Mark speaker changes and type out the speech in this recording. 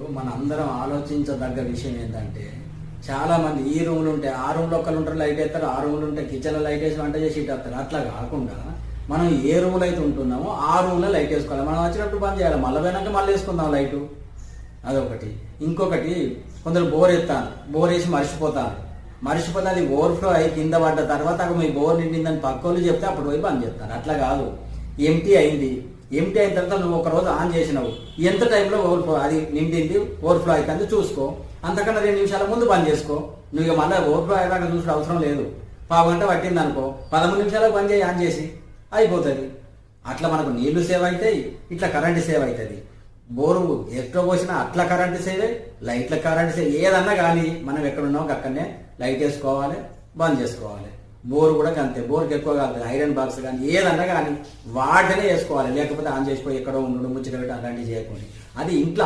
Speaker 1: ఇప్పుడు మన అందరం ఆలోచించదగ్గ విషయం ఏంటంటే చాలా మంది ఈ రూమ్లు ఉంటే ఆ రూమ్లో ఒకరు ఉంటారు లైట్ వేస్తారు ఆ రూమ్లు ఉంటే కిచెన్లో లైట్ వేసి వంట చేసి ఇటు వస్తారు. అట్లా కాకుండా మనం ఏ రూమ్లో అయితే ఉంటున్నామో ఆ రూమ్లో లైట్ వేసుకోవాలి. మనం వచ్చినప్పుడు బంద్ చేయాలి. మళ్ళీ పోయినాక మళ్ళీ వేసుకుందాం లైటు అదొకటి. ఇంకొకటి కొందరు బోర్ ఎత్తాను బోర్ వేసి మర్చిపోతాను మర్చిపోతే అది ఓవర్ఫ్లో అయ్యి కింద పడ్డ తర్వాత మీ బోర్ నిండిందని పక్కోళ్ళు చెప్తే అప్పుడు పోయి బంద్ చేస్తారు. అట్లా కాదు. ఎంటీ అయింది. ఎంటీ అయిన తర్వాత నువ్వు ఒక రోజు ఆన్ చేసినావు. ఎంత టైంలో ఓవర్ఫ్లో అది నిండింది ఓవర్ఫ్లో అయితే చూసుకో. అంతకన్నా రెండు నిమిషాల ముందు బంద్ చేసుకో. నువ్వు ఇక మళ్ళీ ఓవర్ఫ్లో అయ్యాక చూసిన అవసరం లేదు. పావు గంట పట్టింది అనుకో పదమూడు నిమిషాలకు బంద్ చేయి ఆన్ చేసి. అయిపోతుంది. అట్లా మనకు నీళ్ళు సేవ్ అవుతాయి ఇట్లా కరెంటు సేవ్ అవుతుంది. బోరు ఎక్కడ పోసినా అట్లా కరెంటు సేవే లైట్ల కరెంటు సేవ్. ఏదన్నా కానీ మనం ఎక్కడున్నాం అక్కడనే లైట్ వేసుకోవాలి బంద్ చేసుకోవాలి. బోర్ కూడా అంతే. బోర్కి ఎక్కువ కాదు ఐరన్ బాక్స్ కానీ ఏదన్నా కానీ వాటినే వేసుకోవాలి. లేకపోతే ఆన్ చేసిపోయి ఎక్కడో ఉండడం ముచ్చట అలాంటివి చేయకూడదు. అది ఇంట్లో